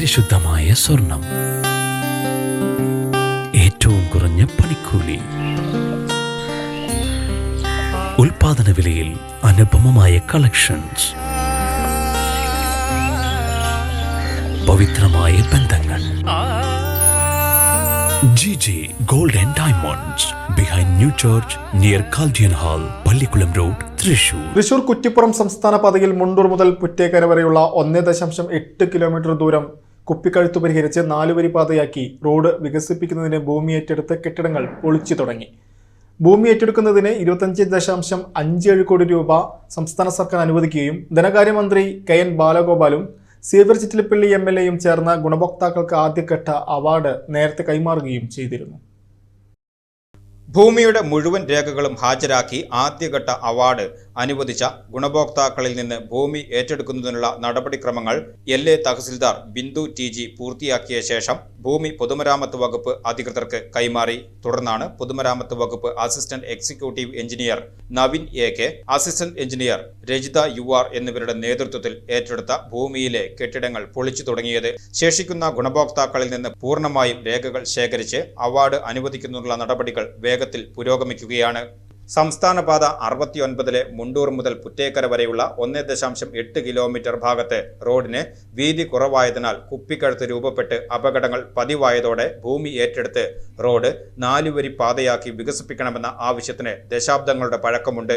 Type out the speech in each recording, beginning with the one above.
പരിശുദ്ധമായ സ്വർണം. ഏറ്റവും കുറഞ്ഞ പണിക്കൂലി. ഉൽപാദന വിലയിൽ അനുപമമായ കളക്ഷൻസ്. പവിത്രമായ ബന്ധങ്ങൾ. G G gold and diamonds behind new church near Chaldean hall Pallikulam road Thrissur Thrissur Kuttippuram സംസ്ഥാന പാതയിൽ മുണ്ടൂർ മുതൽ പുറ്റേക്കര വരെയുള്ള ഒന്നേ ദശാംശം എട്ട് കിലോമീറ്റർ ദൂരം കുപ്പിക്കഴുത്ത് പരിഹരിച്ച് നാലുവരി പാതയാക്കി റോഡ് വികസിപ്പിക്കുന്നതിന് ഭൂമി ഏറ്റെടുത്ത് കെട്ടിടങ്ങൾ പൊളിച്ചു തുടങ്ങി. ഭൂമി ഏറ്റെടുക്കുന്നതിന് ഇരുപത്തഞ്ച് ദശാംശം അഞ്ച് ഏഴ് കോടി രൂപ സംസ്ഥാന സർക്കാർ അനുവദിക്കുകയും ധനകാര്യമന്ത്രി കെ എൻ ബാലഗോപാലും സീവർ ചിറ്റിലപ്പള്ളി എം എൽ എയും ചേർന്ന ഗുണഭോക്താക്കൾക്ക് ആദ്യഘട്ട അവാർഡ് നേരത്തെ കൈമാറുകയും ചെയ്തിരുന്നു. ഭൂമിയുടെ മുഴുവൻ രേഖകളും ഹാജരാക്കി ആദ്യഘട്ട അവാർഡ് അനുവദിച്ച ഗുണഭോക്താക്കളിൽ നിന്ന് ഭൂമി ഏറ്റെടുക്കുന്നതിനുള്ള നടപടിക്രമങ്ങൾ L A tahsildar Bindu T G പൂർത്തിയാക്കിയ ശേഷം ഭൂമി പൊതുമരാമത്ത് വകുപ്പ് അധികൃതർക്ക് കൈമാറി. തുടർന്നാണ് പൊതുമരാമത്ത് വകുപ്പ് assistant executive engineer Navin A K assistant engineer Rajitha U R എന്നിവരുടെ നേതൃത്വത്തിൽ ഏറ്റെടുത്ത ഭൂമിയിലെ കെട്ടിടങ്ങൾ പൊളിച്ചു തുടങ്ങിയത്. ശേഷിക്കുന്ന ഗുണഭോക്താക്കളിൽ നിന്ന് പൂർണമായും രേഖകൾ ശേഖരിച്ച് അവാർഡ് അനുവദിക്കുന്നതിനുള്ള നടപടികൾ വേഗത്തിൽ പുരോഗമിക്കുകയാണ്. സംസ്ഥാന പാത അറുപത്തിയൊൻപതിലെ മുണ്ടൂർ മുതൽ പുറ്റേക്കര വരെയുള്ള ഒന്ന് ദശാംശം എട്ട് കിലോമീറ്റർ ഭാഗത്തെ റോഡിന് വീതി കുറവായതിനാൽ കുപ്പിക്കഴുത്ത് രൂപപ്പെട്ട് അപകടങ്ങൾ പതിവായതോടെ ഭൂമി ഏറ്റെടുത്ത് റോഡ് നാലുവരി പാതയാക്കി വികസിപ്പിക്കണമെന്ന ആവശ്യത്തിന് ദശാബ്ദങ്ങളുടെ പഴക്കമുണ്ട്.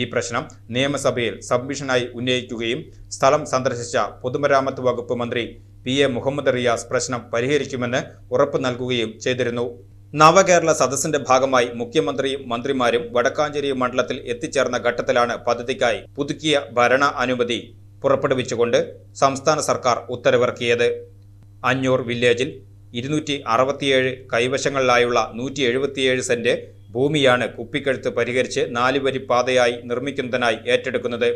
ഈ പ്രശ്നം നിയമസഭയിൽ സബ്മിഷനായി ഉന്നയിക്കുകയും സ്ഥലം സന്ദർശിച്ച പൊതുമരാമത്ത് വകുപ്പ് മന്ത്രി പി എ മുഹമ്മദ് റിയാസ് പ്രശ്നം പരിഹരിക്കുമെന്ന് ഉറപ്പ് നൽകുകയും ചെയ്തിരുന്നു. നവകേരള സദസ്സിന്റെ ഭാഗമായി മുഖ്യമന്ത്രിയും മന്ത്രിമാരും വടക്കാഞ്ചേരി മണ്ഡലത്തിൽ എത്തിച്ചേർന്ന ഘട്ടത്തിലാണ് പദ്ധതിക്കായി പുതുക്കിയ ഭരണ അനുമതി പുറപ്പെടുവിച്ചുകൊണ്ട് സംസ്ഥാന സർക്കാർ ഉത്തരവിറക്കിയത്. അഞ്ഞൂർ വില്ലേജിൽ ഇരുന്നൂറ്റി അറുപത്തിയേഴ് കൈവശങ്ങളിലായുള്ള നൂറ്റി എഴുപത്തിയേഴ് സെന്റ് ഭൂമിയാണ് കുപ്പിക്കഴുത്ത് പരിഹരിച്ച് നാലുവരി പാതയായി നിർമ്മിക്കുന്നതിനായി ഏറ്റെടുക്കുന്നത്.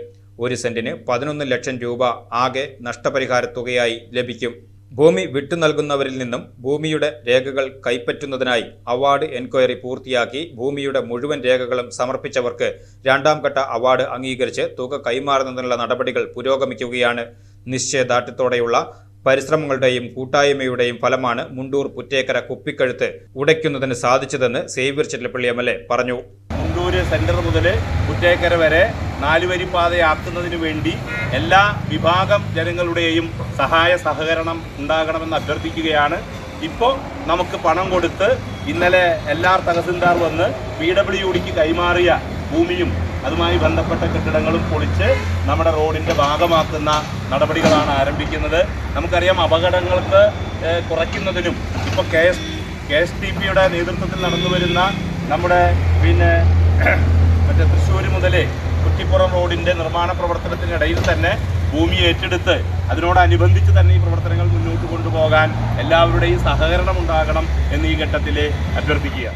ഒരു സെന്റിന് പതിനൊന്ന് ലക്ഷം രൂപ ആകെ നഷ്ടപരിഹാര തുകയായി ലഭിക്കും. ഭൂമി വിട്ടു നൽകുന്നവരിൽ നിന്നും ഭൂമിയുടെ രേഖകൾ കൈപ്പറ്റുന്നതിനായി അവാർഡ് എൻക്വയറി പൂർത്തിയാക്കി ഭൂമിയുടെ മുഴുവൻ രേഖകളും സമർപ്പിച്ചവർക്ക് രണ്ടാം ഘട്ട അവാർഡ് അംഗീകരിച്ച് തുക കൈമാറുന്നതിനുള്ള നടപടികൾ പുരോഗമിക്കുകയാണ്. നിശ്ചയദാർഢ്യത്തോടെയുള്ള പരിശ്രമങ്ങളുടെയും കൂട്ടായ്മയുടെയും ഫലമാണ് മുണ്ടൂർ പുറ്റേക്കര കുപ്പിക്കഴുത്ത് ഉടയ്ക്കുന്നതിന് സാധിച്ചതെന്ന് സേവ്യർ ചെല്ലപ്പള്ളി എം എൽ പറഞ്ഞു. മുണ്ടൂർ സെന്റർ മുതൽ പുറ്റേക്കര വരെ നാലുവരി പാതയാക്കുന്നതിന് വേണ്ടി എല്ലാ വിഭാഗം ജനങ്ങളുടെയും സഹായ സഹകരണം ഉണ്ടാകണമെന്ന് അഭ്യർത്ഥിക്കുകയാണ്. ഇപ്പോൾ നമുക്ക് പണം കൊടുത്ത് ഇന്നലെ എല്ലാ തഹസിൽദാർ വന്ന് പി ഡബ്ല്യു ഡിക്ക് കൈമാറിയ ഭൂമിയും അതുമായി ബന്ധപ്പെട്ട കെട്ടിടങ്ങളും പൊളിച്ച് നമ്മുടെ റോഡിന്റെ ഭാഗമാക്കുന്ന നടപടികളാണ് ആരംഭിക്കുന്നത്. നമുക്കറിയാം അപകടങ്ങൾക്ക് കുറയ്ക്കുന്നതിനും ഇപ്പോൾ K S K S T പിയുടെ നേതൃത്വത്തിൽ നടന്നു വരുന്ന നമ്മുടെ പിന്നെ മറ്റേ തൃശ്ശൂർ മുതൽ കുറ്റിപ്പുറം റോഡിന്റെ നിർമ്മാണ പ്രവർത്തനത്തിനിടയിൽ തന്നെ ഭൂമി ഏറ്റെടുത്ത് അതിനോടനുബന്ധിച്ച് തന്നെ ഈ പ്രവർത്തനങ്ങൾ മുന്നോട്ട് കൊണ്ടുപോകാൻ എല്ലാവരുടെയും സഹകരണം ഉണ്ടാകണം എന്ന് ഈ ഘട്ടത്തിൽ അഭ്യർത്ഥിക്കുക